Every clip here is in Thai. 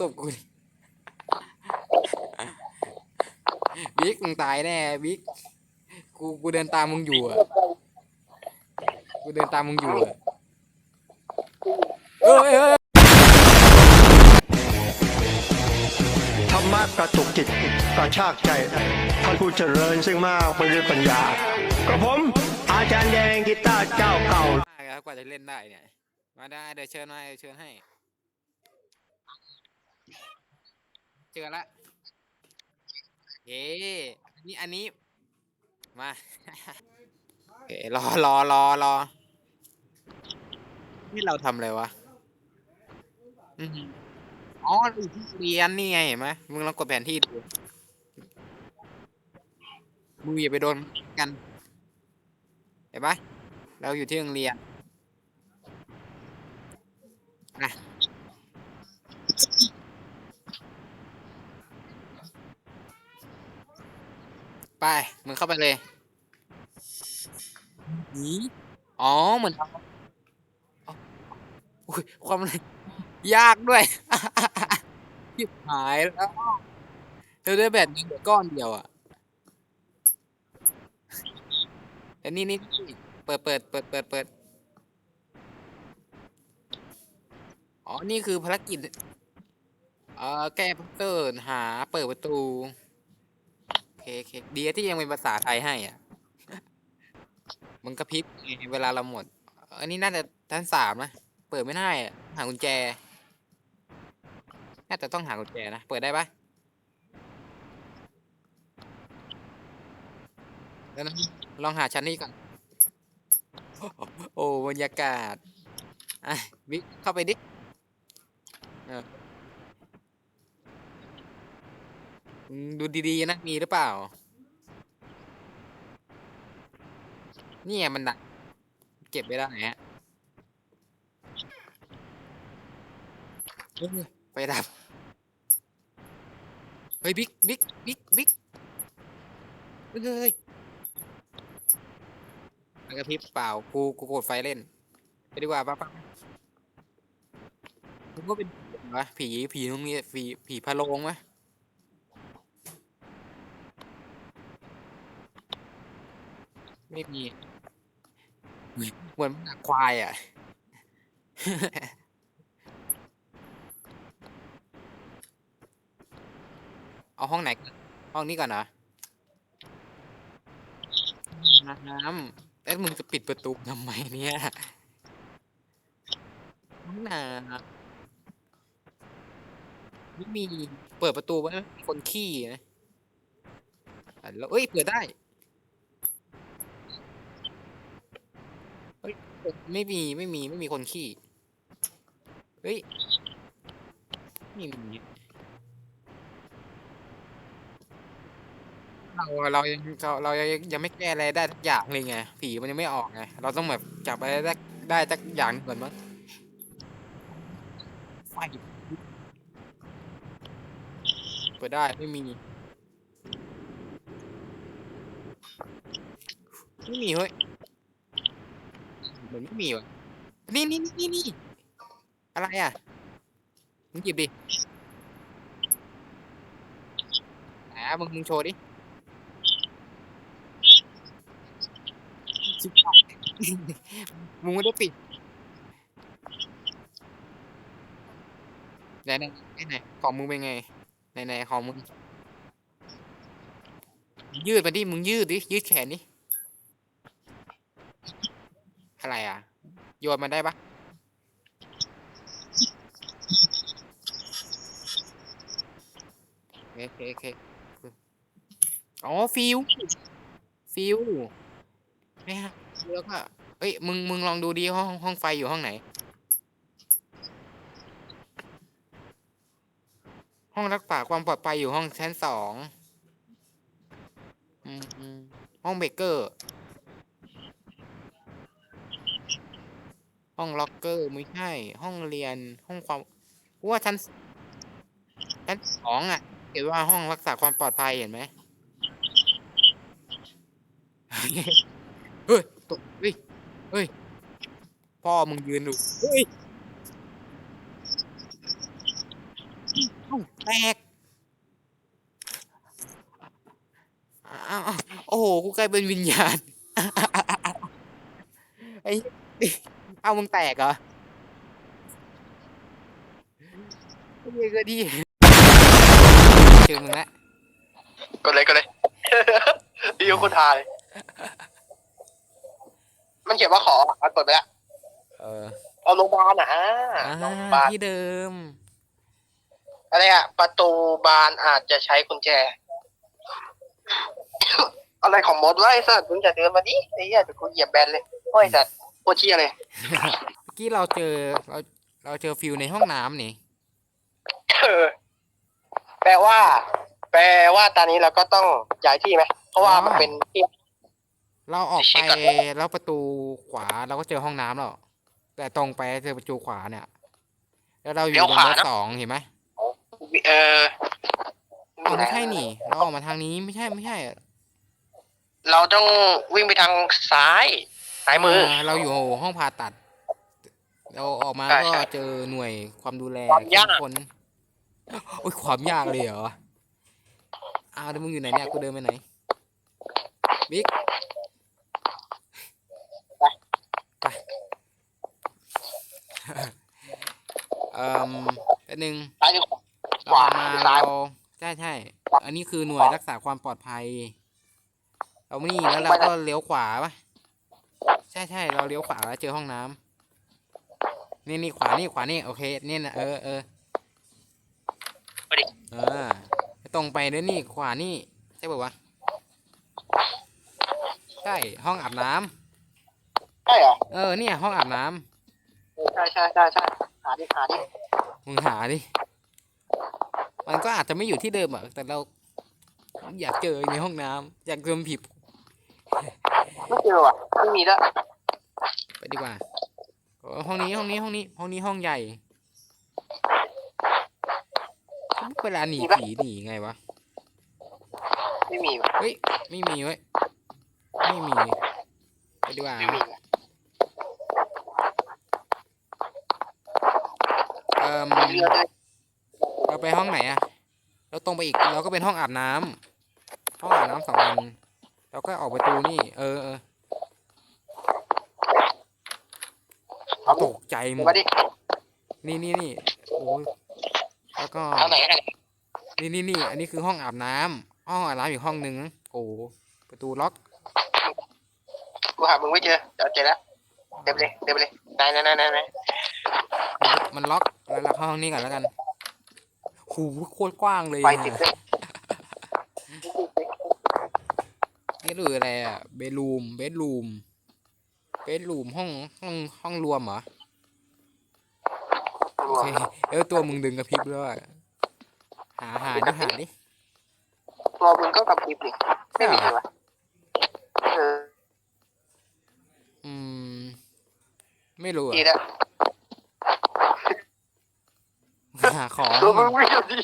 ศพกูดิบิ๊กมึงตายแน่บิ๊กกูกูเดินตามมึงอยู่อะกูเดินตามมึงอยู่อะเอ้ยเอ้ยธรรมะกระตุกจิตกระชากใจท่านผู้เจริญซึ่งมากไปด้วยปัญญากระผมอาจารย์แดงกีตาร์เจ้าเก่า มากครับกว่าจะเล่นได้เนี่ย มาได้เดี๋ยวเชิญมาเดี๋ยวเชิญให้ เจอละเย้อันนี้อันนี้ มา โอเครอรอรอรอ นี่เราทำอะไรวะอ๋อเราอยู่ที่เรียนนี่ไงเห็นไหมมึงลองกดแผนที่ดูมึงอย่าไปโดนกันเห็นปะเราอยู่ที่โรงเรียนนะ ไป มึงเข้าไปเลยหนีอ๋อ เหมือนทำอ๋ออุ้ยความเร็วยากด้วยยิบหายแล้วเธอได้แบบนี้เหลือก้อนเดียวอะแต่นี่นี่นี่เปิดเปิดเปิดเปิดเปิดอ๋อ นี่คือภารกิจ เอ่อ แก้พัซเซิลหาเปิดประตู โอเคเคดีที่ยังเป็นภาษาไทยให้อะ มันกระพริบเวลาเราหมด อันนี้น่าจะชั้นสามนะ เปิดไม่ได้อะหากุญแจ น่าจะต้องหากุญแจนะ เปิดได้ปะแล้วนะลองหาชั้นนี้ก่อน โอ้บรรยากาศ อะ วิเข้าไปดิเออ อืมดูดีๆนะ มีหรือเปล่า เนี่ยมันนักเก็บไม่ได้ฮะเฮ้ยไฟดับ เฮ้ยบิ๊กบิ๊กบิ๊กบิ๊กเฮ้ยเฮ้ยเฮ้ยมันกระพริบเปล่า กูกูกดไฟเล่น ไปดีกว่าป้าป้ามึงก็เป็นวะผีผีตรงนี้ผีผีพะโลงวะ ไม่มี เหมือนหนักควายอะ เอาห้องไหนก่อนห้องนี้ก่อนเหรอน้ำแล้วมึงจะปิดประตูทำไมเนี่ยห้องน้ำไม่มี เปิดประตูไว้มีคนขี้นะอะแล้วเอ้ย เปิดได้ เฮ้ยเปิด ไม่มีไม่มีไม่มีคนขี้เฮ้ยไม่มีเราเรายังเราเรายังยังไม่แก้อะไรได้ทุกอย่างเลยไงผีมันยังไม่ออกไงเราต้องแบบจับอะไรได้ได้สักอย่างหนึ่งก่อนมั้งไฟเปิดได้ไม่มีไม่มีเฮ้ย เหมือนไม่มีว่ะนี่นี่นี่นี่อะไรอะมึงหยิบดิไหนอะมึงมึงโชว์ดิชิบหายมึงไม่ได้ปิดไหนไหนไหนไหนของมึงเป็นไงไหนไหนของมึงยืดมาดิมึงยืดดิยืดแขนดิ อะไรอะ โยนมาได้ปะโอเคโอเคโอเคอ๋อฟิวฟิวไม่ฮะแล้วก็เอ้ยมึงมึงลองดูดีห้องห้องไฟอยู่ห้องไหน ห้องรักษาความปลอดภัยอยู่ห้องชั้นสองห้องเบเกอร์ ห้องล็อกเกอร์ไม่ใช่ ห้องเรียนห้องความว่าชั้นชั้นสองอะเขียนว่าห้องรักษาความปลอดภัยเห็นไหมเฮ้ยตกเฮ้ยเฮ้ยพ่อมึงยืนอยู่เฮ้ยแตกอ้าวโอ้โหกูกลายเป็นวิญญาณไอ้ เอามึงแตกเหรอไอ้เหี้ยก็ดีเจอมึงละกดเลยกดเลย ดีกว่าคุณทาเลยมันเขียนว่าขอมันเปิดไปแล้วเออเอาโรงพยาบาลอะอ่าอ่าโรงพยาบาลที่เดิม อะไรอะ ประตูบานอาจจะใช้กุญแจ อะไรของมดวะไอ้สัตว์มึงจะเดินมาดิไอ้เหี้ยเดี๋ยวกูเหยียบแบนเลยโอ้ยสัตว์โคตรเชี่ยเลย เมื่อกี้เราเจอเราเราเจอฟิวในห้องน้ำนี่ เออแปลว่า แปลว่าตอนนี้เราก็ต้องย้ายที่ไหมเพราะว่ามันเป็นที่ เราออกเช็ไปคก่อนแล้วประตูขวาเราก็เจอห้องน้ำแล้วแต่ตรงไปเจอประตูขวาเนี่ย แล้วเราอยู่บนรถสองเห็นไหมเออเอาไม่ใช่นี่ เราออกมาทางนี้ไม่ใช่ไม่ใช่อะเราต้องวิ่งไปทางซ้าย ซ้ายมือาเราอยู่ห้องผ่าตัด เราออกมาใช่ก็ใช่เจอหน่วยความดูแลความยาก คนโอ้ยความยากเลยเหรออ้าวแล้วมึงอยู่ไหนเนี่ยกูเดินไปไหนบิ๊กไปเอ่มแป๊บนึง ซ้ายหรือขวาขเราวาออกมาหรือซ้ายเราใช่ใช่อันนี้คือหน่วยรักษาความปลอดภัย เราไม่นี่แล้วเราก็เลี้ยวขวาปะใช่ใช่เราเลี้ยวขวาแล้วเจอห้องน้ำนี่นี่ขวานี่ขวานี่โอเคเนี่ยนะเออเออไปดิเออตรงไปด้วยนี่ขวานี่ใช่ป่าวะใช่ห้องอาบน้ำใช่เหรอเออเนี่ย ห้องอาบน้ำใช่ใช่ใช่ใช่หาดิหาดิมึงหาดิมันก็อาจจะไม่อยู่ที่เดิมอะแต่เราอยากเจอในห้องน้ำอยากเจอผีไม่เจอว่ะไม่มีแล้ว ไปดีกว่าเออห้องนี้ห้องนี้ห้องนี้ ห้องนี้ห้องใหญ่เวลาหนีผีหนีไงวะไม่มีว่ะเฮ้ยไม่มีเว้ยไม่มีไปดีกว่าไม่มีว่ะเอ่มเรือเลยเราไปห้องไหนอะเราตรงไปอีกเราก็เป็นห้องอาบน้ำห้องอาบน้ำสองอันเราก็ออกประตูนี่ เออเออ เอาตกใจหมดมาดินี่นี่นี่โอ้ยแล้วก็เอาไหนกันนี่นี่นี่อันนี้คือห้องอาบน้ำห้องอาบน้ำอีกห้องหนึ่งโอ้ประตูล็อกกูหามึงไม่เจอเดี๋ยวเจอแล้วเดินไปเลยเดินไปเลยไหนไหนไหนไหนไหนมันล็อกแล้วเราเข้าห้องนี้ก่อนแล้วกันหูโคตรกว้างเลยไฟอะติดเลยนี่ดูอะไรอะเบดรูมเบดรูม เบดรูมห้องห้องห้องรวมเหรอโอเคเออตัวมึงดึงกระพริบแล้วอะหาหาดิหาดิตัวมึงก็กับคลิปดิไม่มีเลยวะเอออืม ไม่รู้ดีอะแล้วหาของตัวมึงไม่ดี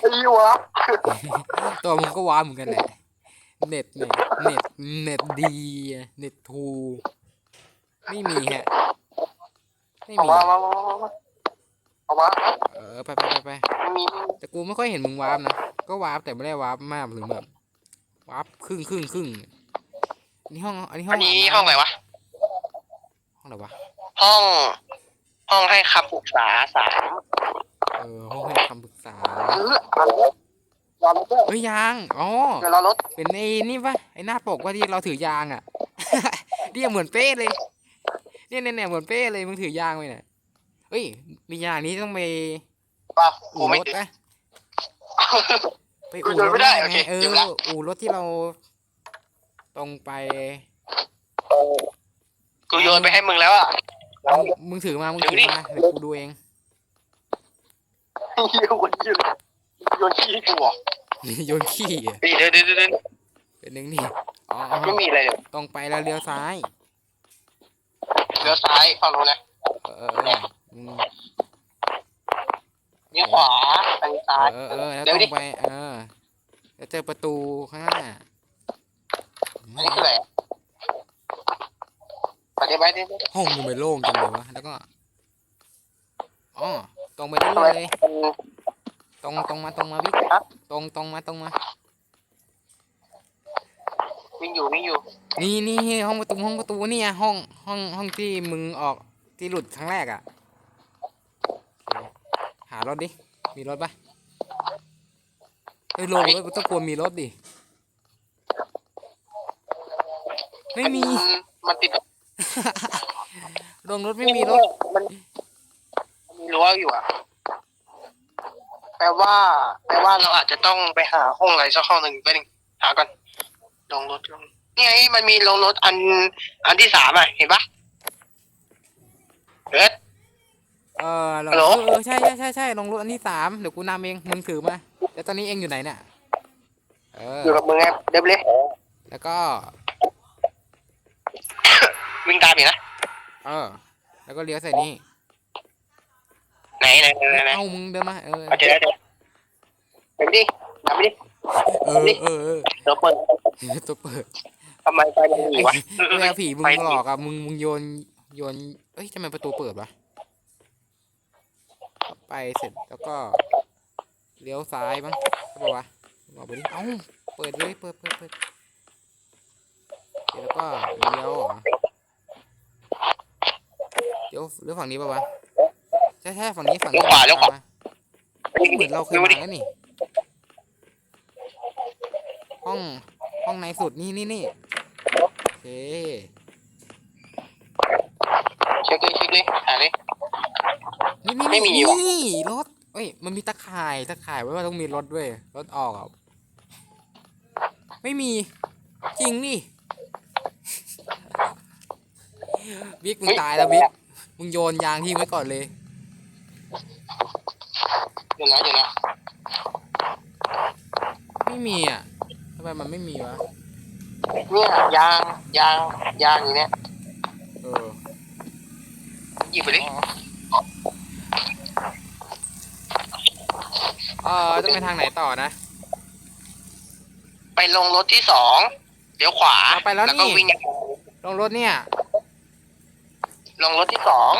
ไอ้วะตัวมึงก็ว้าเหมือนกันแหละเน็ตเน็ตเน็ตเน็ตดีอะเน็ตทู ไม่มีฮะ ไม่ออกมี มามามามามาออกมาเออไปไปไปไปไม่มีแต่กูไม่ค่อยเห็นมึงวาร์ปนะ ก็วาร์ปแต่ไม่ได้วาร์ปมากถึงแบบวาร์ปครึ่งครึ่งครึ่งอันนี้ห้องอันนี้ห้ออังนนี้าบำห้องอะไรวะ ห้องอะไรวะ ห้อง ห้องให้คำปรึกษาสามเออห้องให้คำปรึกษา เออรอรถรอรถเด้อเฮ้ยยาง อ๋อ เดี๋ยวรอรถเป็นไอ้นี่ปะไอ้หน้าปกว่าที่เราถือยางอะเนี่ยเหมือนเป๊ะเลย เนี่ยเนี่ยเนี่ยเหมือนเป๊ะเลยมึงถือยางไว้เนี่ยเฮ้ยมียางนี้ต้องไปป่ะกูอู่ไม่รถถึงนะไปกูอู่เดิรนถไม่ได้ไงโอเคเออเดี๋ยวละ อู่รถที่เรา ตรงไปกูโยนไปให้มึงแล้วอะเอามึงถือมามึงถือมาเดี๋ยวกูดูเอง โยนยืนโยนขี้ให้กูอะโยนขี้อะเดี๋ยวเดี๋ยวเดี๋ยวเดี๋ยวเป็นหนึ่งนี่อ๋ออ๋อไม่มีอะไรเลยตรงไปแล้วเลี้ยวซ้ายเลี้ยวซ้ายฝั่งนู้นนะเออเออเอออืมเลี้ยวขวาทางซ้ายเออเออแล้วเดี๋ตยวรดิงไปเออแล้วเจอประตูข้างหน้าอันนี้คืออะไรอะไปเดี๋ยวไปเดี๋ยวเดี๋ยวห้องมันไปโล่งจังเลยวะแล้วก็อ๋อตรงไปเรื่ทำไมอยๆเลยมันตรงตรงมาตรงมาบิ๊กฮะตรงตรงมาตรงมา วิ่งอยู่วิ่งอยู่ นี่นี่ห้องประตูห้องประตูเนี่ยห้องห้องห้องที่มึงออกที่หลุดครั้งแรกอะโอเคหารถดิ มีรถปะเฮ้ยลงรถต้องควรมีรถดิ ไม่มีนมันติดแบบลงรถไม่มีรถมันมันมีรั้วอยู่อะ แปลว่า แปลว่าเราอาจจะต้องไปหาห้องอะไรสักห้องหนึ่งไปหนึ่งหาก่อนลงรถลง นี่ไงมันมีลงรถอัน อันที่สามอะเห็นปะเอิร์ธเออลงฮัลโหลเออเออใช่ใช่ใช่ใช่ลงรถอันที่สามเดี๋ยวกูนำเองมึงถือมาแล้วตอนนี้เองอยู่ไหนเนี่ยเอออยู่กับมึงไงเดิมเลยแล้วก็ วิ่งตามอยู่นะเออ แล้วก็เลี้ยวใส่นี่ไหนไหนไหนไหนไหนเอ้ามึงเดินมาเออเอาเจอแล้วเจอเดี๋ยวดิทำไปดิเออเออเออเดี๋ยวเปิด ตัวเปิด ทำไมไฟมันหนีวะเวลาผีมึงไฟหลอกอะมึงมึงโยนโยนเอ้ยทำไมประตูเปิดวะไปเสร็จแล้วก็เลี้ยวซ้ายบ้างใช่ปะวะบอกไปดิเอ้าเปิดเลยเปิดเปิดเปิดเดี๋ยวแล้วก็เลี้ยวเหรอเลี้ยวเลี้ยวฝั่งนี้ปะวะใช่ใช่ฝั่งนี้ฝั่งนี้เลี้ยวขวาเลี้ยวขวาเฮ้ยเหมือนเราเคยดูมาดิแล้วนี่ห้องห้องในสุดนี่นี่นี่โอ เคเช็คดิเช็คดิหาดิ นี่นี่ไม่มีนี่ว่ะ นี่รถเอ้ยมันมีตะข่ายตะข่ายไว้ว่าต้องมีรถด้วยรถออกอะไม่มีจริงนี่บิ๊กมึงตายแล้วบิ๊กมึงโยนยางทิ้งไว้ก่อนเลย เดี๋ยวนะเดี๋ยวนะไม่มีอะทำไมมันไม่มีวะ เนี่ยยางยางยางอยู่เนี่ยเออหยิบไปดิอ๋อเออต้องไปทางไหนต่อนะไปลงรถที่สองเดี๋ยวขวาเอาไปแล้วนี่ก็วิ่งลงรถเนี่ยลงรถที่สอง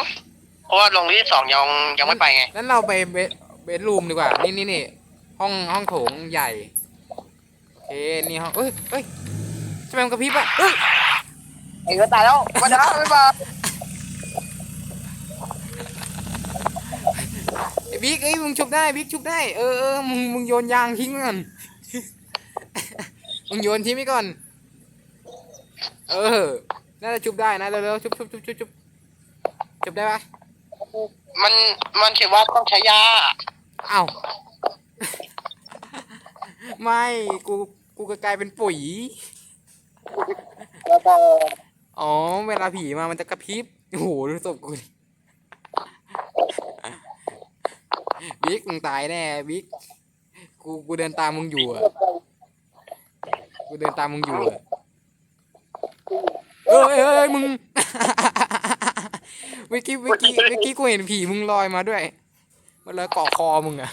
เพราะว่าลงรถที่สองยังยังไม่ไปไงนั้นเราไปเบดเบดรูมดีกว่า นี่นี่นี่ห้องห้องโถงใหญ่โอเคนี่ห้องเอ้ยเอ้ย ทำไมมันกระพริบอะเอ้ยไอ้ก็ตายแล้วมาจ้าไม่มาไอ้บิ๊กเอ้ยมึงชุบได้บิ๊กชุบได้เออเออมึงมึงโยนยางทิ้งไว้ก่อนมึงโยนทิ้งไว้ก่อน เออน่าจะชุบได้นะเร็วๆชุบชุบชุบชุบชุบชุบได้ปะมันมันเขียนว่าต้องใช้ยาเอ้าไม่กูกูก็กลายเป็นปุ๋ย แล้วก็อ๋อ เวลาผีมามันจะกระพริบโอ้โหดูศพกูดิบิ๊กมึงตายแน่บิ๊กกูกูเดินตามมึงอยู่อะกูเดินตามมึงอยู่อะเอ้ยเอ้ยเอ้ยมึง เมื่อกี้เมื่อกี้เมื่อกี้กูเห็นผีมึงลอยมาด้วย มันเลยเกาะคอมึงอะ